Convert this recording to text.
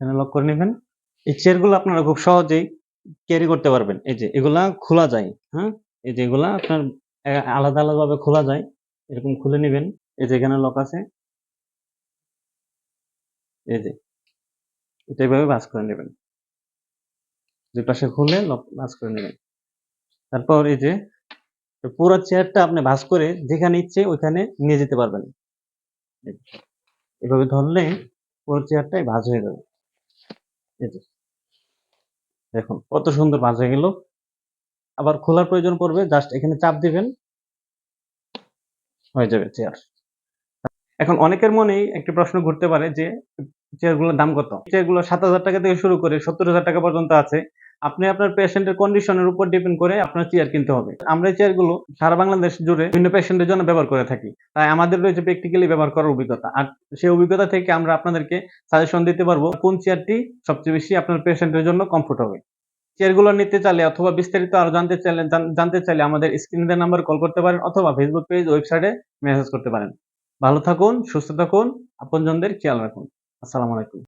এখানে লক করে নেবেন। এই চেয়ারগুলো আপনারা খুব সহজেই ক্যারি করতে পারবেন। এই যে এগুলা খোলা যায় হ্যাঁ? এই যে এগুলা আপনার আলাদা আলাদা ভাবে খোলা যায়, এরকম খুলে নেবেন। এই যে এখানে লক আছে। এই যে, এটা এইভাবে ভাঁজ করে নেবেন। দুই পাশে খুলে লক ভাঁজ করে নেবেন। তারপর এই যে, পুরো চেয়ারটা আপনি ভাঁজ করে যেখানে ইচ্ছে ওইখানে নিয়ে যেতে পারবেন। এভাবে ধরলে পুরো চেয়ারটাই ভাঁজ হয়ে যাবে। দেখুন, কত সুন্দর ভাজা গেল। আবার খোলার প্রয়োজন পড়বে জাস্ট এখানে চাপ দিবেন। হয়ে যাবে চেয়ার এখন অনেকের মনেই একটি প্রশ্ন ঘুরতে পারে যে চেয়ারগুলোর দাম কত? চেয়ারগুলো সাত হাজার টাকা থেকে শুরু করে সত্তর হাজার টাকা পর্যন্ত আছে। আপনি আপনার পেশেন্টের কন্ডিশনের উপর ডিপেন্ড করে আপনার চেয়ার কিনতে হবে। আমরা চেয়ারগুলো সারা বাংলাদেশ জুড়ে বিভিন্ন পেশেন্টের জন্য ব্যবহার করে থাকি। তাই আমাদের রয়েছে প্র্যাকটিক্যালি ব্যবহার করার অভিজ্ঞতা। আর সেই অভিজ্ঞতা থেকে আমরা আপনাদেরকে সাজেশন দিতে পারব, কোন চেয়ারটি সবচেয়ে বেশি আপনার পেশেন্টের জন্য কমফোর্ট হবে। চেয়ারগুলো নিতে চাইলে অথবা বিস্তারিত আরও জানতে চাইলে জানতে চাইলে আমাদের স্ক্রিনে নাম্বার কল করতে পারেন অথবা ফেসবুক পেজ ওয়েবসাইটে মেসেজ করতে পারেন। ভালো থাকুন, সুস্থ থাকুন, আপনজনদের খেয়াল রাখুন। আসসালামু আলাইকুম।